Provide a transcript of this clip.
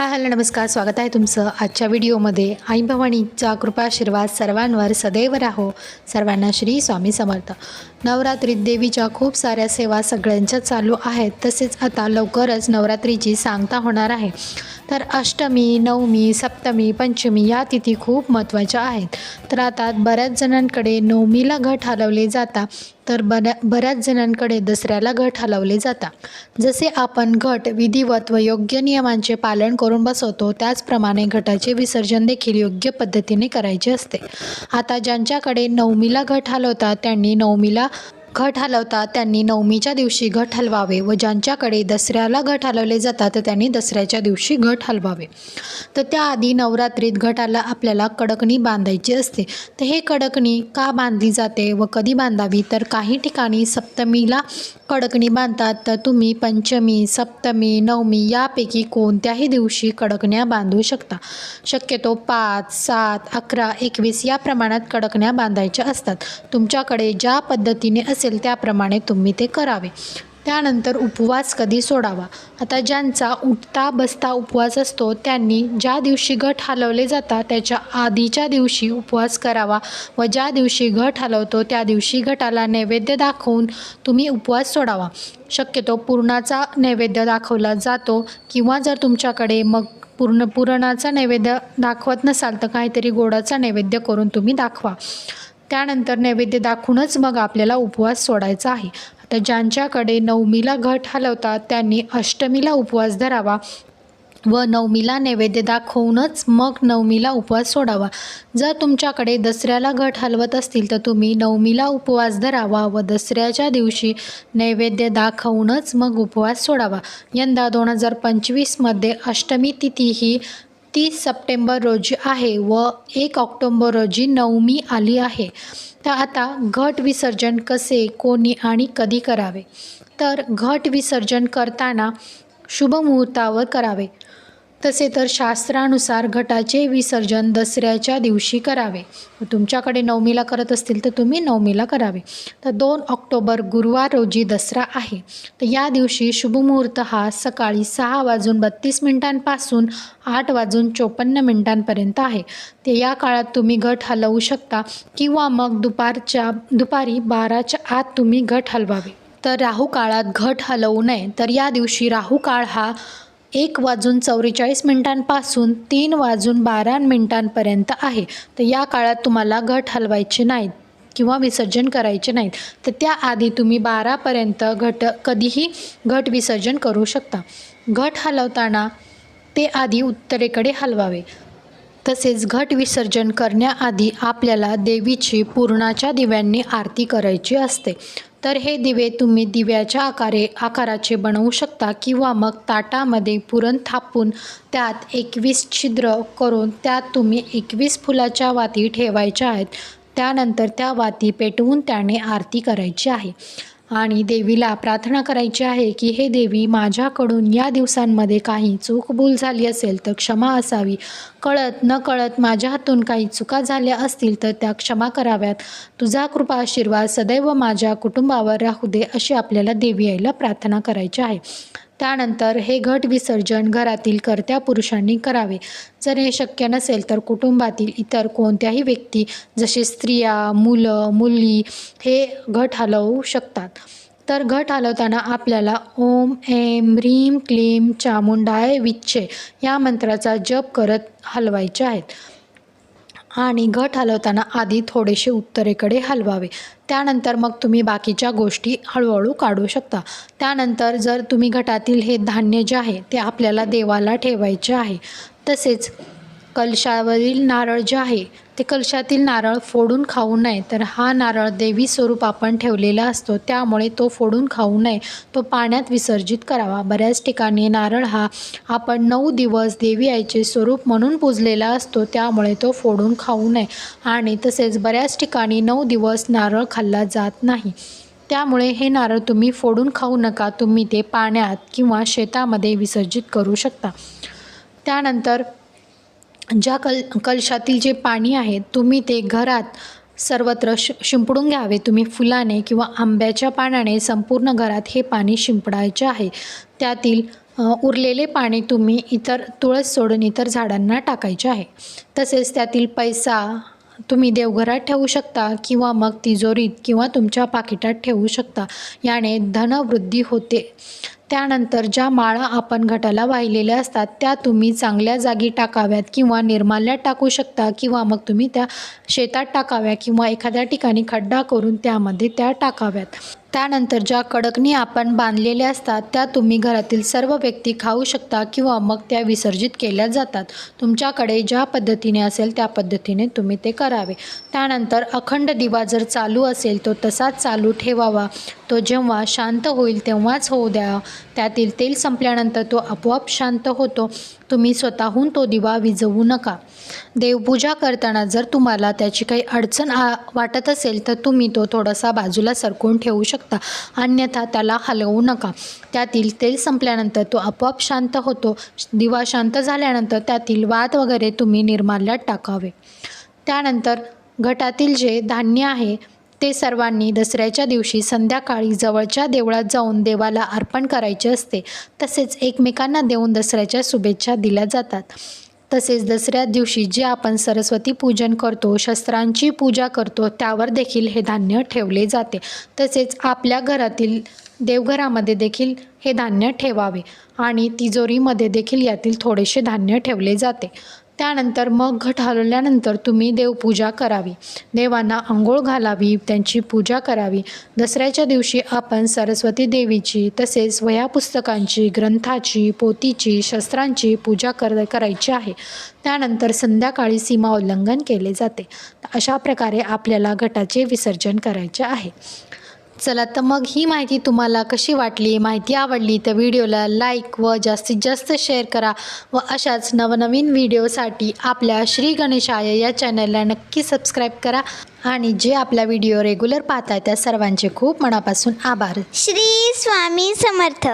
Hi hello नमस्कार. स्वागत आहे तुमचं आजच्या व्हिडिओमध्ये. आई भवानीचा कृपाशीर्वाद सर्वांवर सदैव राहो. सर्वांना श्री स्वामी समर्थ. नवरात्रीत देवीच्या खूप साऱ्या सेवा सगळ्यांच्या चालू आहेत. तसेच आता लवकरच नवरात्रीची सांगता होणार आहे. तर अष्टमी नवमी सप्तमी पंचमी या तिथी खूप महत्त्वाच्या आहेत. तर आता बऱ्याच जणांकडे नवमीला घट हलवले जातात तर बऱ्या बऱ्याच जणांकडे दसऱ्याला घट हलवले जातात. जसे आपण घट विधिवत व योग्य नियमांचे पालन करून बसवतो त्याचप्रमाणे घटाचे विसर्जन देखील योग्य पद्धतीने करायचे असते. आता ज्यांच्याकडे नवमीला घट हलवतात त्यांनी नवमीला घट हलवतात त्यांनी नवमीच्या दिवशी घट हलवावे व ज्यांच्याकडे दसऱ्याला घट हलवले जातात तर त्यांनी दसऱ्याच्या दिवशी घट हलवावे. तर त्याआधी नवरात्रीत घटाला आपल्याला कडकणी बांधायची असते. तर हे कडकणी का बांधली जाते व कधी बांधावी? तर काही ठिकाणी सप्तमीला कडकणी बांधतात तर तुम्ही पंचमी सप्तमी नवमी यापैकी कोणत्याही दिवशी कडकण्या बांधू शकता. शक्यतो पाच सात अकरा एकवीस या प्रमाणात कडकण्या बांधायच्या असतात. तुमच्याकडे ज्या पद्धतीने असेल त्याप्रमाणे तुम्ही ते करावे. त्यानंतर उपवास कधी सोडावा? आता ज्यांचा उठता बसता उपवास असतो त्यांनी ज्या दिवशी घट हलवले जातात त्याच्या आधीच्या दिवशी उपवास करावा व ज्या दिवशी घट हलवतो त्या दिवशी घटाला नैवेद्य दाखवून तुम्ही उपवास सोडावा. शक्यतो पूर्णाचा नैवेद्य दाखवला जातो किंवा जर तुमच्याकडे मग पूर्ण पुरणाचा नैवेद्य दाखवत नसाल तर काहीतरी गोडाचा नैवेद्य करून तुम्ही दाखवा. त्यानंतर नैवेद्य दाखवूनच मग आपल्याला उपवास सोडायचा आहे. आता ज्यांच्याकडे नवमीला घट हलवतात त्यांनी अष्टमीला उपवास धरावा व नवमीला नैवेद्य दाखवूनच मग नवमीला उपवास सोडावा. जर तुमच्याकडे दसऱ्याला घट हलवत असतील तर तुम्ही नवमीला उपवास धरावा व दसऱ्याच्या दिवशी नैवेद्य दाखवूनच मग उपवास सोडावा. यंदा दोन हजार पंचवीसमध्ये अष्टमी तिथी ही तीस सप्टेंबर रोजी आहे व एक ऑक्टोंबर रोजी नवमी आली आहे. तर आता घट विसर्जन कसे कोणी आणि कधी करावे? तर घट विसर्जन करताना शुभ मुहूर्तावर करावे. तसे तर शास्त्रानुसार घटाचे विसर्जन दसऱ्याच्या दिवशी करावे. तुमच्याकडे नवमीला करत असतील तर तुम्ही नवमीला करावे. तर दोन ऑक्टोबर गुरुवार रोजी दसरा आहे. तर या दिवशी शुभमुहूर्त हा सकाळी सहा वाजून बत्तीस मिनिटांपासून आठ वाजून चोपन्न मिनिटांपर्यंत आहे. ते या काळात तुम्ही घट हलवू शकता किंवा मग दुपारच्या दुपारी बाराच्या आत तुम्ही घट हलवावे. तर राहू काळात घट हलवू नये. तर या दिवशी राहू काळ हा एक वाजून चौवेचाळीस मिनिटांपासून तीन वाजून बारा मिनिटांपर्यंत आहे. तर या काळात तुम्हाला घट हलवायचे नाहीत किंवा विसर्जन करायचे नाहीत. तर त्याआधी तुम्ही बारापर्यंत घट कधीही घट विसर्जन करू शकता. घट हलवताना ते आधी उत्तरेकडे हलवावे. तसेच घट विसर्जन करण्याआधी आपल्याला देवीची पूर्णाच्या दिव्यांनी आरती करायची असते. तर हे दिवे तुम्ही दिव्याच्या आकारे आकाराचे बनवू शकता किंवा मग ताटामध्ये पुरण थापून त्यात एकवीस छिद्र करून त्यात तुम्ही एकवीस फुलाच्या वाती ठेवायच्या आहेत. त्यानंतर त्या वाती पेटवून त्याने आरती करायची आहे. आणि देवीला प्रार्थना करायची आहे की हे देवी माझ्याकडून या दिवसांमध्ये काही चूकभूल झाली असेल तर क्षमा असावी. कळत न कळत माझ्या हातून काही चुका झाल्या असतील तर त्या क्षमा कराव्यात. तुझा कृपा आशीर्वाद सदैव माझ्या कुटुंबावर राहू दे अशी आपल्याला देवी आईला प्रार्थना करायची आहे. त्यानंतर हे घट विसर्जन घरातील कर्त्या पुरुषांनी करावे. जर हे शक्य नसेल तर कुटुंबातील इतर कोणत्याही व्यक्ती जसे स्त्रिया मुलं मुली हे घट हलवू शकतात. तर घट हलवताना आपल्याला ओम एम ह्रीम क्लीम चामुंडाय विच्छे या मंत्राचा जप करत हलवायचे आहेत. आणि घट हलवताना आधी थोडेसे उत्तरेकडे हलवावे. त्यानंतर मग तुम्ही बाकीच्या गोष्टी हळूहळू काढू शकता. त्यानंतर जर तुम्ही घटातील हे धान्य जे आहे ते आपल्याला देवाला ठेवायचे आहे तसेच कलशावरील नारळ जे आहे ते कलशातील नारळ फोडून खाऊ नये. तर हा नारळ देवी स्वरूप आपण ठेवलेला असतो. त्यामुळे तो फोडून खाऊ नये. तो पाण्यात विसर्जित करावा. बऱ्याच ठिकाणी नारळ हा आपण नऊ दिवस देवी आईचे स्वरूप म्हणून पूजलेला असतो. त्यामुळे तो फोडून खाऊ नये. आणि तसेच बऱ्याच ठिकाणी नऊ दिवस नारळ खाल्ला जात नाही. त्यामुळे हे नारळ तुम्ही फोडून खाऊ नका. तुम्ही ते पाण्यात किंवा शेतामध्ये विसर्जित करू शकता. त्यानंतर ज्या कल कलशातील जे पाणी आहे तुम्ही ते घरात सर्वत्र श शिंपडून घ्यावे. तुम्ही फुलाने किंवा आंब्याच्या पानाने संपूर्ण घरात हे पाणी शिंपडायचे आहे. त्यातील उरलेले पाणी तुम्ही इतर तुळस सोडून इतर झाडांना टाकायचे आहे. तसेच त्यातील पैसा तुम्ही देवघरात ठेवू शकता किंवा मग तिजोरीत किंवा तुमच्या पाकिटात ठेवू शकता. याने धनवृद्धी होते. त्यानंतर ज्या माळा आपण घटाला वाहिलेल्या असतात त्या तुम्ही चांगल्या जागी टाकाव्यात किंवा निर्माल्यात टाकू शकता किंवा मग तुम्ही त्या शेतात टाकाव्या किंवा एखाद्या ठिकाणी खड्डा करून त्यामध्ये त्या टाकाव्यात. त्यानंतर ज्या कडकनी आपण बांधलेल्या असतात त्या तुम्ही घरातील सर्व व्यक्ती खाऊ शकता किंवा मग त्या विसर्जित केल्या जातात. तुमच्याकडे ज्या पद्धतीने असेल त्या पद्धतीने तुम्ही ते करावे. त्यानंतर अखंड दिवा जर चालू असेल तो तसाच चालू ठेवावा. तो जेव्हा शांत होईल तेव्हाच होऊ द्या. त्यातील तेल संपल्यानंतर तो आपोआप शांत होतो. तुम्ही स्वतःहून तो दिवा विझवू नका. देवपूजा करताना जर तुम्हाला त्याची काही अडचण आ वाटत असेल तर तुम्ही तो थोडासा बाजूला सरकून ठेवू शकता. अन्यथा त्याला हलवू नका. त्यातील तेल संपल्यानंतर तो आपोआप शांत होतो. दिवा शांत झाल्यानंतर त्यातील वाद वगैरे तुम्ही निर्माल्यात टाकावे. त्यानंतर घटातील जे धान्य आहे ते सर्वांनी दसऱ्याच्या दिवशी संध्याकाळी जवळच्या देवळात जाऊन देवाला अर्पण करायचे असते. तसेच एकमेकांना देऊन दसऱ्याच्या शुभेच्छा दिल्या जातात. तसेच दसऱ्या दिवशी जे आपण सरस्वती पूजन करतो शस्त्रांची पूजा करतो त्यावर देखील हे धान्य ठेवले जाते. तसेच आपल्या घरातील देवघरामध्ये देखील हे धान्य ठेवावे आणि तिजोरीमध्ये देखील यातील थोडेसे धान्य ठेवले जाते. त्यानंतर मग घट हलवल्यानंतर तुम्ही देवपूजा करावी. देवांना आंघोळ घालावी त्यांची पूजा करावी. दसऱ्याच्या दिवशी आपण सरस्वती देवीची तसेच वह्या पुस्तकांची ग्रंथाची पोतीची शस्त्रांची पूजा कर करायची आहे. त्यानंतर संध्याकाळी सीमा उल्लंघन केले जाते. अशा प्रकारे आपल्याला घटाचे विसर्जन करायचे आहे. चला तर मग ही माहिती तुम्हाला कशी वाटली माहिती आवडली तर व्हिडिओला लाईक व जास्तीत जास्त शेअर करा व अशाच नवनवीन व्हिडिओसाठी आपल्या श्री गणेशाय या चॅनलला नक्की सबस्क्राईब करा आणि जे आपला व्हिडिओ रेग्युलर पाहताय त्या सर्वांचे खूप मनापासून आभार. श्री स्वामी समर्थ.